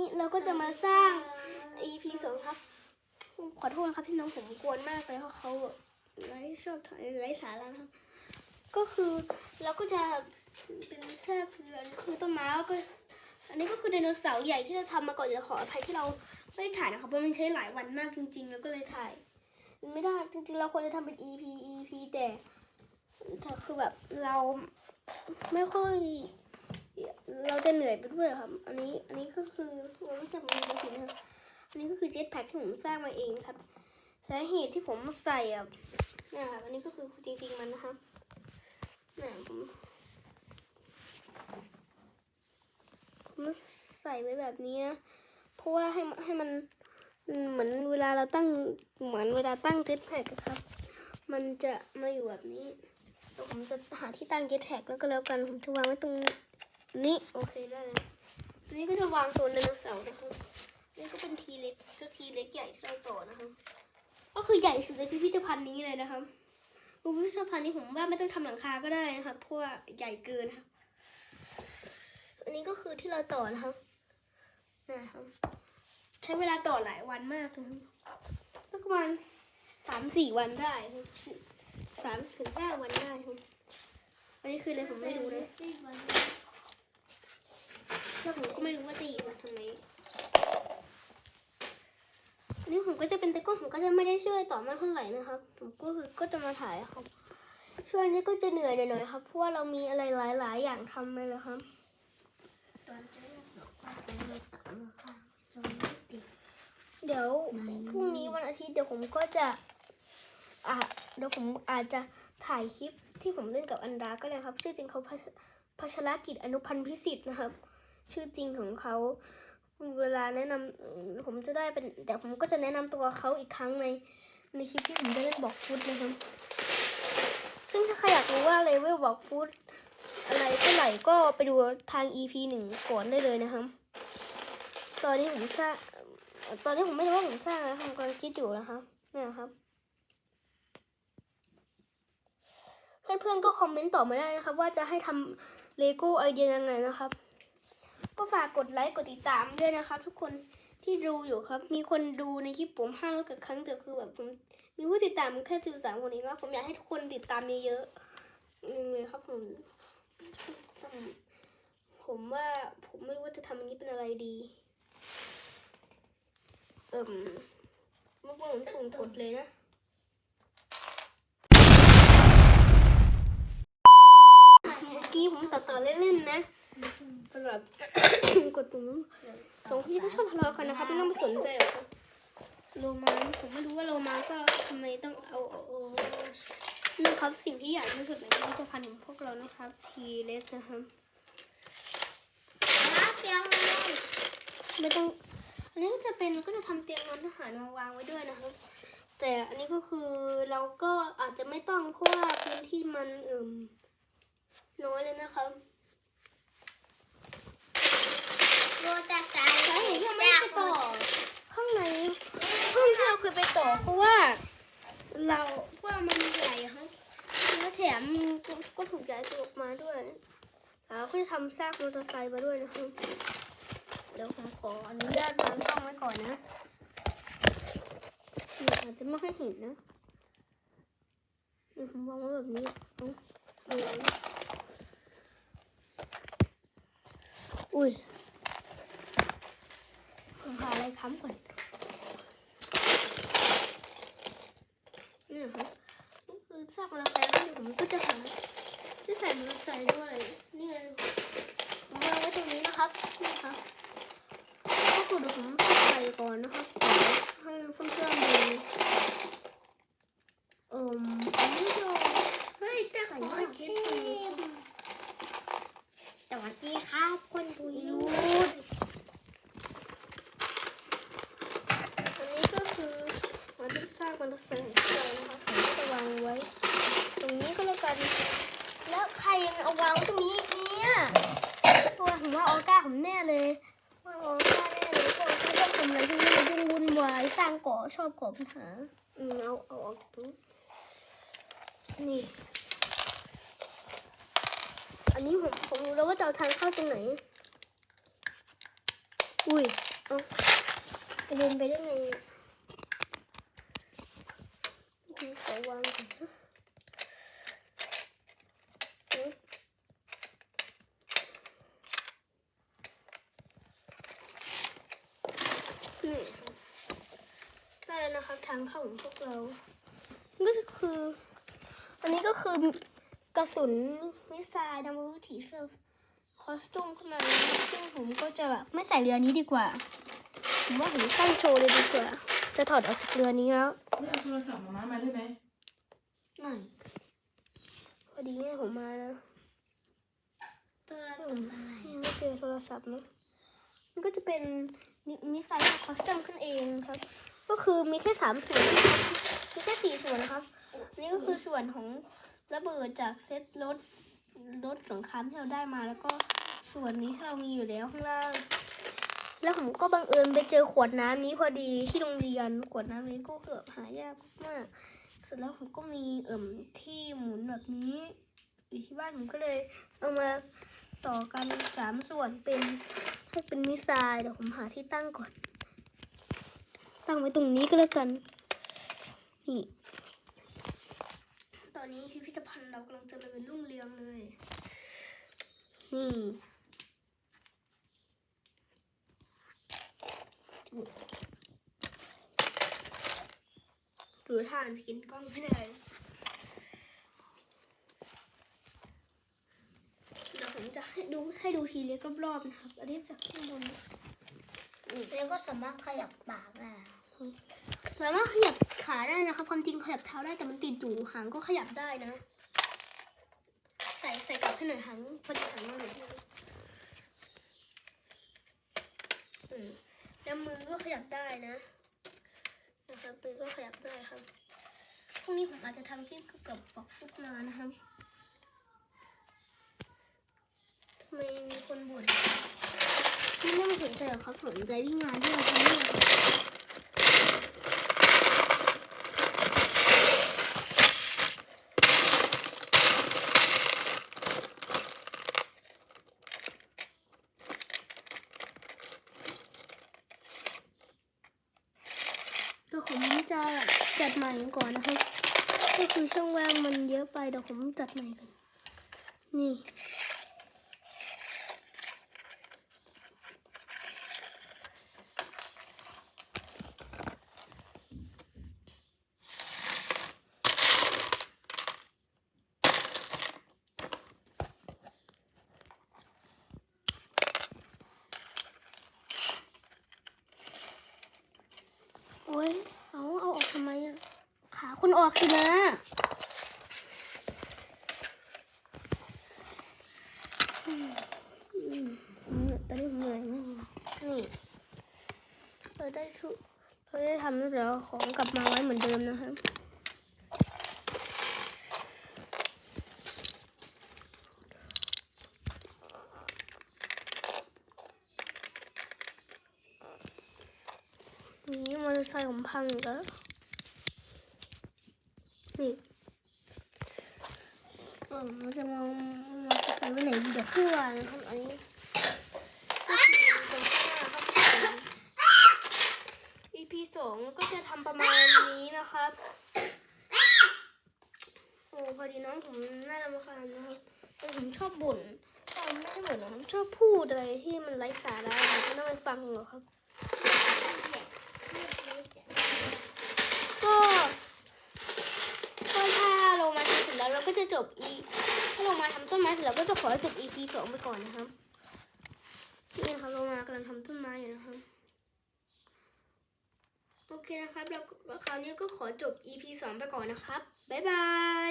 นี่เราก็จะมาสร้าง EP สองครับ ขอโทษนะครับที่น้องผมกวนมากเลยเพราะเขาไร้ชอบถ่ไร้สาระนะครับ ก็คือเราก็จะเป็นแท่เพื่อนคือต้นไม้แล้วก็ อันนี้ก็คือไดโนเสาร์ใหญ่ที่เราทำมาก่อนจะขออภัยที่เราไม่ได้ถ่ายนะครับเพราะมันใช้หลายวันมากจริง ๆ แล้วก็เลยถ่าย ไม่ได้จริงๆเราควรจะทำเป็น EP EP แต่แต่คือแบบเราไม่ค่อย จะเหนื่อยไปด้วยครับ อันนี้อันนี้ก็คือเรารู้จักมันจริงๆครับอันนี้ก็คือเจ็ตแพ็คที่ผมสร้างมาเองครับสาเหตุที่ผมใส่อะเนี่ยครับอันนี้ก็คือจริงๆมันนะครับเนี่ยผมผมใส่ไว้แบบนี้เพราะว่าให้ให้มันเหมือนเวลาเราตั้งเหมือนเวลาตั้งเจ็ตแพ็คครับ มันจะมาอยู่แบบนี้เดี๋ยวผมจะหาที่ตั้งเจ็ตแพ็คแล้วก็แล้วกันผมจะวางไว้ตรง นี่โอเคได้เลยอันนี้ก็จะวางโซนไดโนเสาร์นะครับนี่ก็เป็นทีเล็กเจ้าทีเล็กใหญ่ที่เราต่อนะครับก็คือใหญ่สุดในพิพิธภัณฑ์นี้เลยนะครับพิพิธภัณฑ์นี้ผมว่าไม่ต้องทำหลังคาก็ได้นะครับเพราะว่าใหญ่เกินครับอันนี้ก็คือที่เราต่อนะครับนะครับใช้เวลาต่อหลายวันมากนะครับสักประมาณสามสี่วันได้สามถึงห้าวันได้ครับอันนี้คืออะไรผมไม่รู้เลย แล้วผมก็ไม่รู้ว่าจะหยิบมาทำไมนนี้ผมก็จะเป็นตะก้อผมก็จะไม่ได้ช่วยต่อมากเท่าไหร่นะครับ ผมก็คือก็จะมาถ่ายครับ ช่วงนี้ก็จะเหนื่อยหน่อยๆครับเพราะว่าเรามีอะไรหลาย ๆ อย่างทำไปเลยครับเดี๋ยวพรุ่งนี้วันอาทิตย์เดี๋ยวผมก็จะอะเดี๋ยวผมอาจจะถ่ายคลิปที่ผมเล่นกับอันดาก็ได้ครับ ชื่อจริงเขาพัชพัชรกิจอนุพันธ์พิสิทธิ์นะครับ ชื่อจริงของเขาเวลาแนะนำผมจะได้เป็นเดี๋ยวผมก็จะแนะนำตัวเขาอีกครั้งในในคลิปที่ผมจะเล่นบอกฟุตนะครับซึ่งถ้าใครอยากรู้ว่าเลเวลบอกฟุตอะไรเท่าไหร่ก็ไปดูทาง EP หนึ่งก่อนได้เลยนะครับ ตอนนี้ผมสร้างตอนนี้ผมไม่รู้ว่าผมสร้างอะไรผมกำลังคิดอยู่นะครับเนี่ยครับ เพื่อนๆก็คอมเมนต์ต่อมาได้นะครับ ว่าจะให้ทำเลโก้ไอเดียยังไงนะครับ ก็ฝากกดไลค์กดติดตามด้วยนะครับ ทุกคนที่ดูอยู่ครับ มีคนดูในคลิปผมห้าร้อยกว่าครั้งแต่คือแบบผมมีผู้ติดตามแค่สิบสามคนเองแล้วผมอยากให้ทุกคนติดตามเยอะๆอืมเลยครับผมผมว่าผมไม่รู้ว่าจะทำอันนี้เป็นอะไรดี เอิ่มเมื่อกี้ผมปุ่มกดเลยนะ เมื่อกี้ผมตัดต่อเล่นๆนะสำหรับ กดปุ่มส องพี่ก็ชอบทะเลาะกันนะครับไม่ต้องไปสนใจหรอกครับโลมาผมไม่รู้ว่าโลมาก็ทำไมต้องเอาเอาเอานี่ครับสิ่งที่ใหญ่ที่สุดในพิพิธภัณฑ์ของพวกเรานะครับทีเล็กนะครับไม่ต้องอันนี้ก็จะเป็นก็จะทำเตียงนอนทหารมาวางไว้ด้วยนะครับ แต่อันนี้ก็คือเราก็อาจจะไม่ต้องเพราะว่าพื้นที่มันเอิ่มน้อยเลยนะครับโรจากใจสาเหตุที่เราไม่ได้ไปต่อข้างในห้องที่เราเคยไป ต่อเพราะว่า เราเพราะว่ามันใหญ่ครับแล้วแถมก็ก็ถูกย้ายตัวออกมาด้วยแล้วก็จะทำซากมอเตอร์ไซค์มาด้วยนะครับเดี๋ยวผมขออนุญาตวางกล้องไว้ก่อนนะเนี่ยอาจจะไม่ค่อยเห็นนะนี่ผมวางไว้แบบนี้อุ้ยผมหาอะไรค้ำก่อน นี่นะครับนี่คือซากมอเตอร์ไซค์แล้วเดี๋ยวผมก็จะหาที่ใส่มอเตอร์ไซค์ด้วยนี่ไงผมวางไว้ตรงนี้นะครับนี่ครับก็คือเดี๋ยวผมใส่ก่อนนะครับให้เพื่อนๆดูเอ่มอันนี้ก็เฮ้ยแต่ขอคิดดูสวัสดีครับคนดูยูยุดอันนี้ก็คือมาที่ซากมอเตอร์ไซค์ของเราน วายสร้างก่อชอบก่อปัญหาอืมเอาเอาออกจากตรงนี้นี่ อันนี้ผมผมรู้แล้วว่าจะเอาทางเข้าตรงไหน อุ้ย เอากระเด็นไปได้ไงขอวางก่อนนะอุ๊ยนี่ได้แล้วนะครับทางเข้าของพวกเราก็คือ อันนี้ก็คือกระสุนมิสไซล์ดำวิถีที่เราคอสตูมขึ้นมาซึ่งผมก็จะแบบไม่ใส่เรือนี้ดีกว่า ผมว่าผมตั้งโชว์เลยดีกว่า จะถอดออกจากเรือนี้แล้วนี่เอาโทรศัพท์มาม่ามาด้วยไหมหน่อยพอดีแม่ผมมานะตัวผมไม่เจอโทรศัพท์นะมันก็จะเป็นมิมิสไซล์คอสตูมขึ้นเองครับ ก็คือมีแค่สามส่วนมีแค่สี่ส่วนนะครับนนี้ก็คือส่วนของระเบิดจากเซตรถรถสงครามที่เราได้มาแล้วก็ส่วนนี้ที่เรามีอยู่แล้วข้างล่าง แล้วผมก็บังเอิญไปเจอขวดน้ำนี้พอดีที่โรงเรียนขวดน้ำนี้ก็เกือบหายากมากเสร็จแล้วผมก็มีเอิ่มที่หมุนแบบนี้อยู่ที่บ้านผมก็เลยเอามาต่อกันสามส่วนเป็นให้เป็นมิสไซล์เดี๋ยวผมหาที่ตั้งก่อน ตั้งไว้ตรงนี้ก็แล้วกัน นี่ ตอนนี้พิพิธภัณฑ์เรากำลังจะไปเป็นรุ่งเรืองเลย นี่ดูท่าจะกินกล้องไม่ได้เดี๋ยวผมจะให้ดูให้ดูทีเล็กรอบๆนะครับ อันนี้จากข้างบนแล้วก็สามารถขยับปากได้ สามารถขยับขาได้นะครับความจริงขยับเท้าได้แต่มันติดอยู่หางก็ขยับได้นะ ใส่ใส่กลับให้หน่อยหางพอดีหางมาหน่อยอืมแล้วมือก็ขยับได้นะนะครับมือก็ขยับได้ครับพรุ่งนี้ผมอาจจะทำคลิปเกี่ยวกับปอกฟุตมานะครับทำไมมีคนบ่นที่ไม่มาสนใจหรอครับสนใจที่งานที่เราทำเนี่ จะจัดใหม่ก่อนนะครับ ก็คือช่องว่างมันเยอะไปเดี๋ยวผมจัดใหม่กันนี่ โอ้ย เอาเอาออกทำไมอะขา คุณออกสินะตอนนี้ผมเหนื่อยมากนี่เราได้ชุเราได้ทำแล้วของกลับมาไว้เหมือนเดิมนะครับนี่มอเตอร์ไซค์ผมพังอีกแล้ว นี่เออมันจะมองมอเตอร์ไซค์ไปไหนดีเดี๋ยวขึ้นวางนะครับอันนี้ก็คือตรงข้างหน้าครับ EP สองก็จะทำประมาณนี้นะครับโอ้พอดีน้องผมน่ารำคาญนะครับแต่ผมชอบบ่นชอบไม่ได้บ่นนะผมชอบพูดอะไรที่มันไร้สาระผมก็ต้องไปฟังหรอกครับ บอีถ้าลงมาทำต้นไม้เสร็จแล้วก็จะขอจบ EP สองไปก่อนนะครับนี่นะครับลงมากำลังทำต้นไม้อยู่นะครับโอเคนะครับแล้วคราวนี้ก็ขอจบ EP สองไปก่อนนะครับบ๊ายบาย